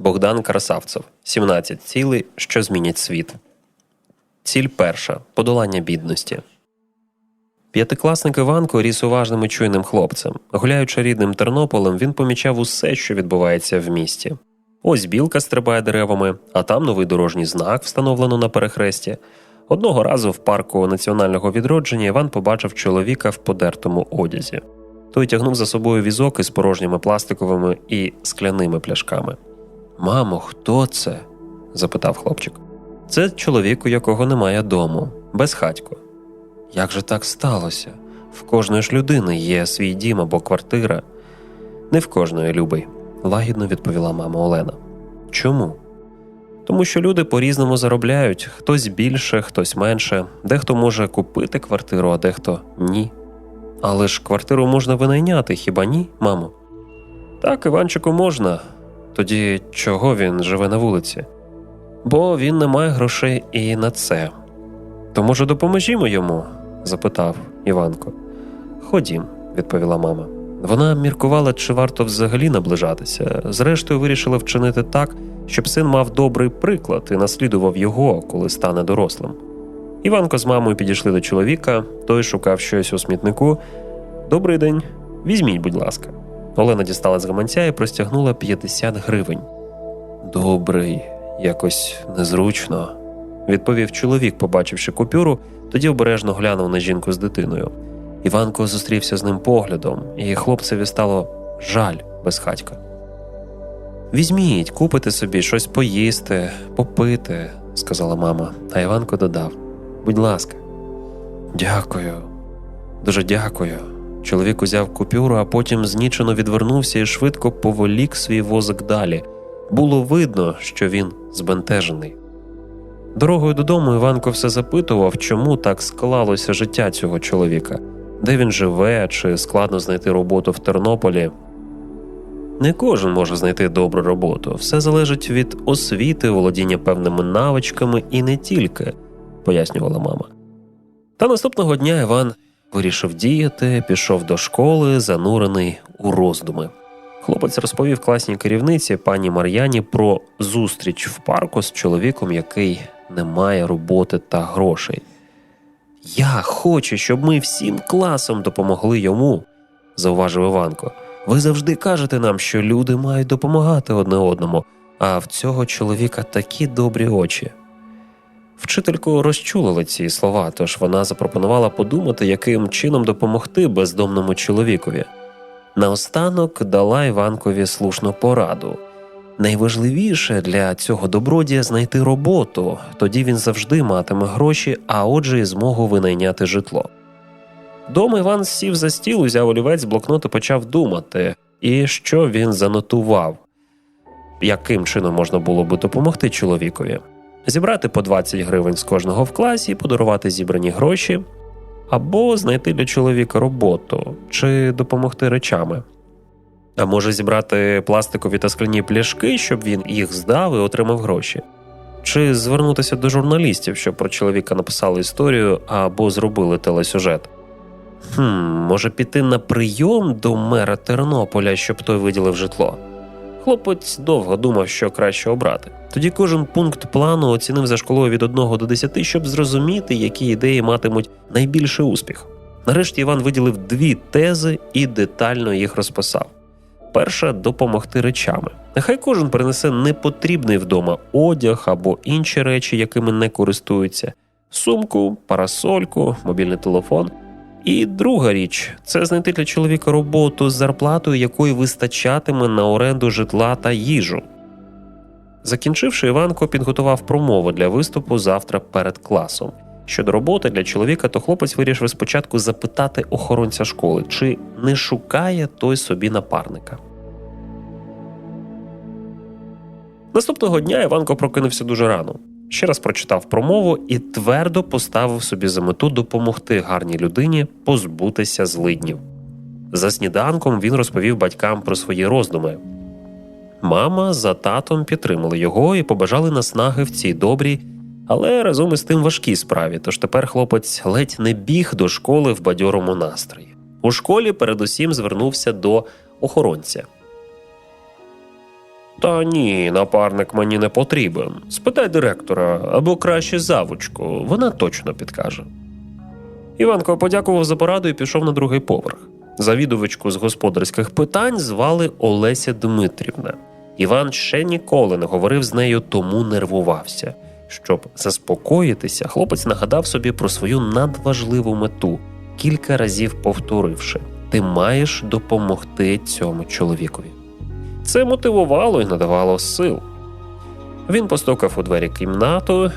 Богдан Красавцев 17 цілей, що змінять світ. Ціль перша подолання бідності. П'ятикласник Іванко ріс уважним і чуйним хлопцем. Гуляючи рідним Тернополем, він помічав усе, що відбувається в місті. Ось білка стрибає деревами, а там новий дорожній знак встановлено на перехресті. Одного разу в парку національного відродження Іван побачив чоловіка в подертому одязі. Той тягнув за собою візок із порожніми пластиковими і скляними пляшками. Мамо, хто це? запитав хлопчик. Це чоловік, у якого немає дому, безхатько. Як же так сталося? В кожної ж людини є свій дім або квартира. Не в кожної любий, лагідно відповіла мама Олена. Чому? Тому що люди по-різному заробляють хтось більше, хтось менше, дехто може купити квартиру, а дехто ні. Але ж квартиру можна винайняти, хіба ні, мамо? Так, Іванчику, можна. Тоді чого він живе на вулиці? Бо він не має грошей і на це. То, може, допоможімо йому? запитав Іванко. Ходім, відповіла мама. Вона міркувала, чи варто взагалі наближатися. Зрештою, вирішила вчинити так, щоб син мав добрий приклад і наслідував його, коли стане дорослим. Іванко з мамою підійшли до чоловіка, той шукав щось у смітнику. Добрий день, візьміть, будь ласка. Олена дістала з гаманця і простягнула 50 гривень. Добрий, якось незручно, відповів чоловік, побачивши купюру, тоді обережно глянув на жінку з дитиною. Іванко зустрівся з ним поглядом, і хлопцеві стало жаль безхатька. Візьміть, купите собі щось поїсти, попити, сказала мама, а Іванко додав: Будь ласка, дякую, дуже дякую. Чоловік узяв купюру, а потім знічено відвернувся і швидко поволік свій возик далі. Було видно, що він збентежений. Дорогою додому Іванко все запитував, чому так склалося життя цього чоловіка, де він живе, чи складно знайти роботу в Тернополі. Не кожен може знайти добру роботу, все залежить від освіти, володіння певними навичками і не тільки, пояснювала мама. Та наступного дня Іван вирішив діяти, пішов до школи, занурений у роздуми. Хлопець розповів класній керівниці пані Мар'яні про зустріч в парку з чоловіком, який не має роботи та грошей. Я хочу, щоб ми всім класом допомогли йому, зауважив Іванко. Ви завжди кажете нам, що люди мають допомагати одне одному, а в цього чоловіка такі добрі очі. Вчительку розчулили ці слова, тож вона запропонувала подумати, яким чином допомогти бездомному чоловікові. Наостанок дала Іванкові слушну пораду. Найважливіше для цього добродія знайти роботу, тоді він завжди матиме гроші, а отже, і змогу винайняти житло. Дома Іван сів за стіл, узяв олівець, блокнот і почав думати, і що він занотував, яким чином можна було би допомогти чоловікові, зібрати по 20 гривень з кожного в класі, подарувати зібрані гроші, або знайти для чоловіка роботу чи допомогти речами. А може зібрати пластикові та скляні пляшки, щоб він їх здав і отримав гроші, чи звернутися до журналістів, щоб про чоловіка написали історію або зробили телесюжет. Хм, може піти на прийом до мера Тернополя, щоб той виділив житло. Хлопець довго думав, що краще обрати. Тоді кожен пункт плану оцінив за школою від 1 до 10, щоб зрозуміти, які ідеї матимуть найбільший успіх. Нарешті Іван виділив дві тези і детально їх розписав. Перша допомогти речами. Нехай кожен принесе непотрібний вдома одяг або інші речі, якими не користуються: сумку, парасольку, мобільний телефон. І друга річ це знайти для чоловіка роботу з зарплатою, якої вистачатиме на оренду житла та їжу. Закінчивши, Іванко підготував промову для виступу завтра перед класом. Щодо роботи для чоловіка, то хлопець вирішив спочатку запитати охоронця школи, чи не шукає той собі напарника. Наступного дня Іванко прокинувся дуже рано. Ще раз прочитав промову і твердо поставив собі за мету допомогти гарній людині позбутися злиднів. За сніданком він розповів батькам про свої роздуми. Мама за татом підтримали його і побажали наснаги в цій добрій, але разом із тим важкій справі. Тож тепер хлопець ледь не біг до школи в бадьорому настрої. У школі передусім звернувся до охоронця. Та ні, напарник мені не потрібен. Спитай директора або краще завучку, вона точно підкаже. Іванко подякував за пораду і пішов на другий поверх. Завідувачку з господарських питань звали Олеся Дмитрівна. Іван ще ніколи не говорив з нею, тому нервувався. Щоб заспокоїтися, хлопець нагадав собі про свою надважливу мету, кілька разів повторивши: ти маєш допомогти цьому чоловікові. Це мотивувало і надавало сил. Він постукав у двері кімнату,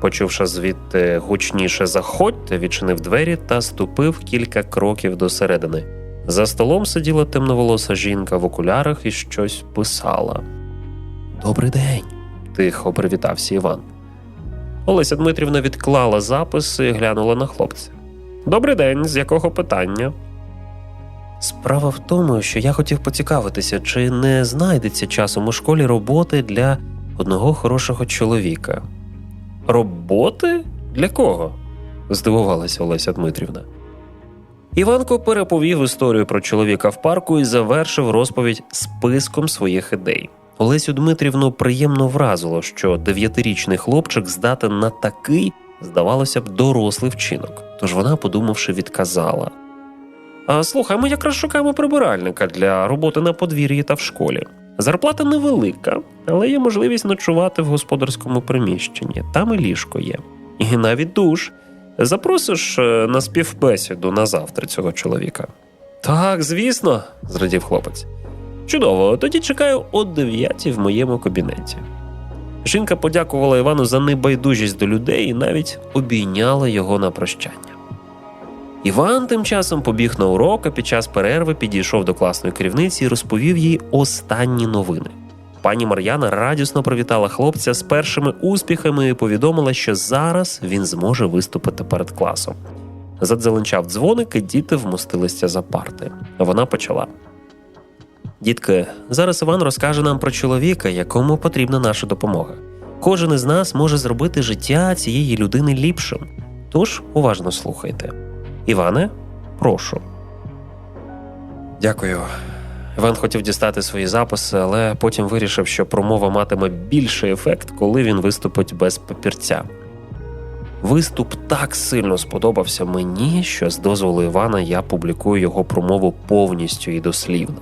почувши звідти гучніше заходьте, відчинив двері та ступив кілька кроків до середини. За столом сиділа темноволоса жінка в окулярах і щось писала. Добрий день, тихо привітався Іван. Олеся Дмитрівна відклала запис і глянула на хлопця. Добрий день, з якого питання? Справа в тому, що я хотів поцікавитися, чи не знайдеться часом у школі роботи для одного хорошого чоловіка. Роботи? Для кого? здивувалася Олеся Дмитрівна. Іванко переповів історію про чоловіка в парку і завершив розповідь списком своїх ідей. Олесю Дмитрівну приємно вразило, що дев'ятирічний хлопчик здатен на такий, здавалося б, дорослий вчинок. Тож вона, подумавши, відказала. Слухай, ми якраз шукаємо прибиральника для роботи на подвір'ї та в школі. Зарплата невелика, але є можливість ночувати в господарському приміщенні. Там і ліжко є. І навіть душ. Запросиш е, на співбесіду на завтра цього чоловіка. Так, звісно, зрадів хлопець. Чудово, тоді чекаю о дев'ятій в моєму кабінеті. Жінка подякувала Івану за небайдужість до людей і навіть обійняла його на прощання. Іван тим часом побіг на урок, а під час перерви підійшов до класної керівниці і розповів їй останні новини. Пані Мар'яна радісно привітала хлопця з першими успіхами і повідомила, що зараз він зможе виступити перед класом. Задзеленчав дзвоник, і діти вмостилися за парти. Вона почала. Дітки, зараз Іван розкаже нам про чоловіка, якому потрібна наша допомога. Кожен із нас може зробити життя цієї людини ліпшим. Тож уважно слухайте. Іване, прошу. Дякую. Іван хотів дістати свої записи, але потім вирішив, що промова матиме більший ефект, коли він виступить без папірця. Виступ так сильно сподобався мені, що з дозволу Івана я публікую його промову повністю і дослівно.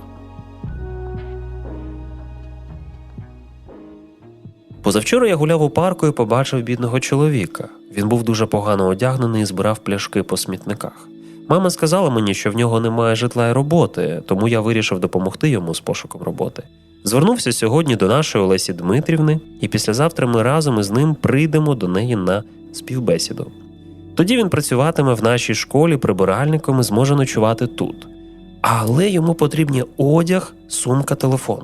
Позавчора я гуляв у парку і побачив бідного чоловіка. Він був дуже погано одягнений і збирав пляшки по смітниках. Мама сказала мені, що в нього немає житла і роботи, тому я вирішив допомогти йому з пошуком роботи. Звернувся сьогодні до нашої Олесі Дмитрівни, і післязавтра ми разом із ним прийдемо до неї на співбесіду. Тоді він працюватиме в нашій школі прибиральником і зможе ночувати тут. Але йому потрібні одяг, сумка, телефон.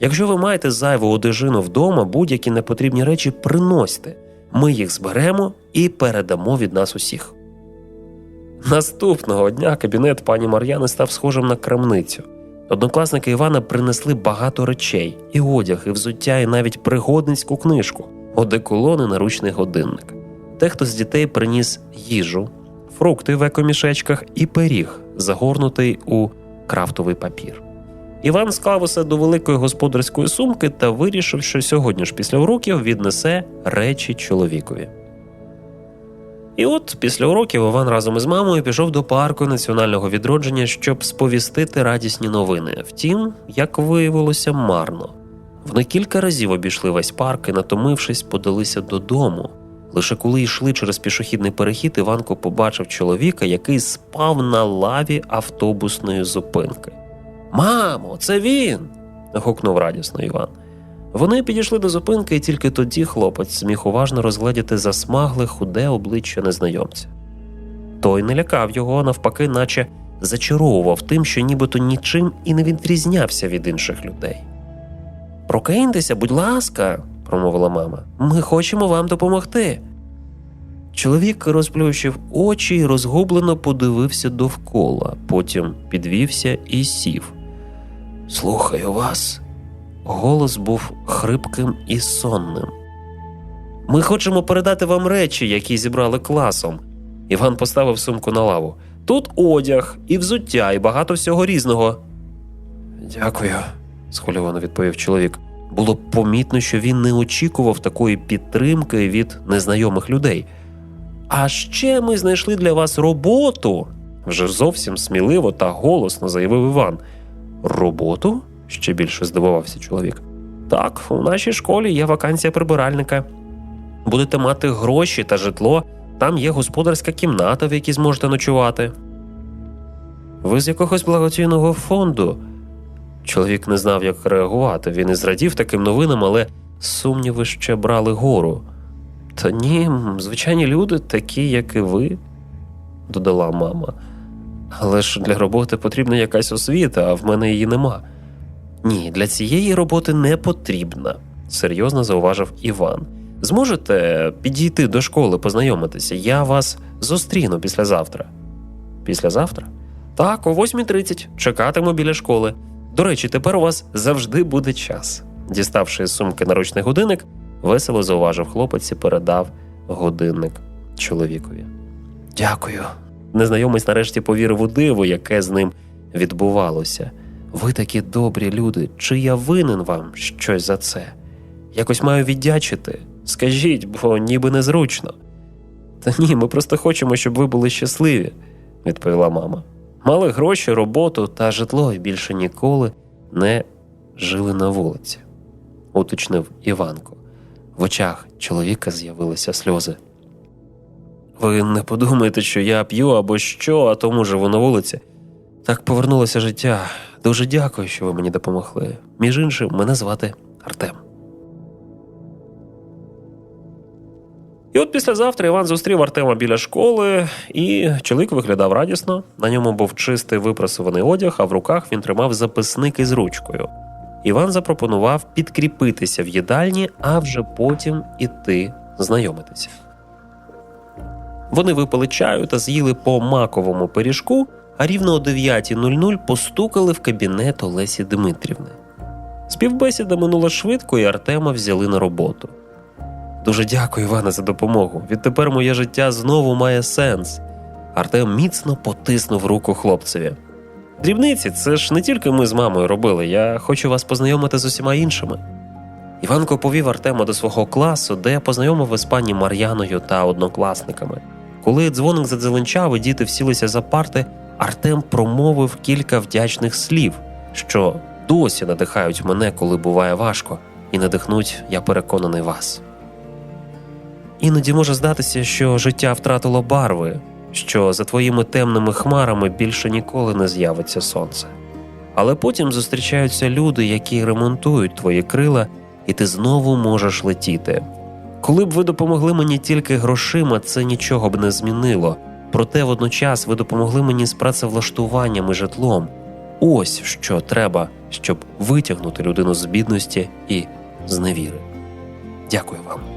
Якщо ви маєте зайву одежину вдома, будь-які непотрібні речі приносьте. Ми їх зберемо і передамо від нас усіх. Наступного дня кабінет пані Мар'яни став схожим на крамницю. Однокласники Івана принесли багато речей, і одяг, і взуття, і навіть пригодницьку книжку, одеколон і наручний годинник. Дехто з дітей приніс їжу, фрукти в екомішечках і пиріг, загорнутий у крафтовий папір. Іван склав усе до великої господарської сумки та вирішив, що сьогодні ж після уроків віднесе речі чоловікові. І от після уроків Іван разом із мамою пішов до парку національного відродження, щоб сповістити радісні новини. Втім, як виявилося, марно. Вони кілька разів обійшли весь парк і, натомившись, подалися додому. Лише коли йшли через пішохідний перехід, Іванко побачив чоловіка, який спав на лаві автобусної зупинки. Мамо, це він. гукнув радісно Іван. Вони підійшли до зупинки, і тільки тоді хлопець зміг уважно розгледіти засмагле худе обличчя незнайомця. Той не лякав його, навпаки, наче зачаровував тим, що нібито нічим і не відрізнявся від інших людей. Прокиньтеся, будь ласка, промовила мама, ми хочемо вам допомогти. Чоловік розплющив очі і розгублено подивився довкола, потім підвівся і сів. Слухаю вас. Голос був хрипким і сонним. Ми хочемо передати вам речі, які зібрали класом. Іван поставив сумку на лаву. Тут одяг, і взуття, і багато всього різного. Дякую, схвильовано відповів чоловік. Було помітно, що він не очікував такої підтримки від незнайомих людей. А ще ми знайшли для вас роботу. Вже зовсім сміливо та голосно заявив Іван. Роботу? ще більше здивувався чоловік. Так, у нашій школі є вакансія прибиральника. Будете мати гроші та житло, там є господарська кімната, в якій зможете ночувати. Ви з якогось благодійного фонду. Чоловік не знав, як реагувати. Він і зрадів таким новинам, але сумніви ще брали гору. Та ні, звичайні люди, такі, як і ви, додала мама. Але ж для роботи потрібна якась освіта, а в мене її нема. Ні, для цієї роботи не потрібна, серйозно зауважив Іван. Зможете підійти до школи, познайомитися? Я вас зустріну післязавтра. Післязавтра? Так, о 8.30. Чекатиму біля школи. До речі, тепер у вас завжди буде час. Діставши з сумки наручний годинник, весело зауважив хлопець і передав годинник чоловікові. Дякую. Незнайомець нарешті повірив у диво, яке з ним відбувалося. Ви такі добрі люди, чи я винен вам щось за це? Якось маю віддячити. Скажіть, бо ніби незручно. Та ні, ми просто хочемо, щоб ви були щасливі, відповіла мама. Мали гроші, роботу та житло і більше ніколи не жили на вулиці, уточнив Іванко. В очах чоловіка з'явилися сльози. Ви не подумайте, що я п'ю або що, а тому живу на вулиці. Так повернулося життя. Дуже дякую, що ви мені допомогли. Між іншим, мене звати Артем. І от післязавтра Іван зустрів Артема біля школи, і чоловік виглядав радісно. На ньому був чистий випрасуваний одяг, а в руках він тримав записник із ручкою. Іван запропонував підкріпитися в їдальні, а вже потім іти знайомитися. Вони випили чаю та з'їли по маковому пиріжку, а рівно о 9.00 постукали в кабінет Олесі Дмитрівни. Співбесіда минула швидко, і Артема взяли на роботу. Дуже дякую, Іване, за допомогу. Відтепер моє життя знову має сенс. Артем міцно потиснув руку хлопцеві. Дрібниці, це ж не тільки ми з мамою робили, я хочу вас познайомити з усіма іншими. Іванко повів Артема до свого класу, де познайомив із пані Мар'яною та однокласниками. Коли дзвоник задзеленчав і діти всілися за парти, Артем промовив кілька вдячних слів, що досі надихають мене, коли буває важко, і надихнуть, я переконаний вас. Іноді може здатися, що життя втратило барви, що за твоїми темними хмарами більше ніколи не з'явиться сонце. Але потім зустрічаються люди, які ремонтують твої крила, і ти знову можеш летіти. Коли б ви допомогли мені тільки грошима, це нічого б не змінило. Проте водночас ви допомогли мені з працевлаштуванням і житлом. Ось що треба, щоб витягнути людину з бідності і з невіри. Дякую вам.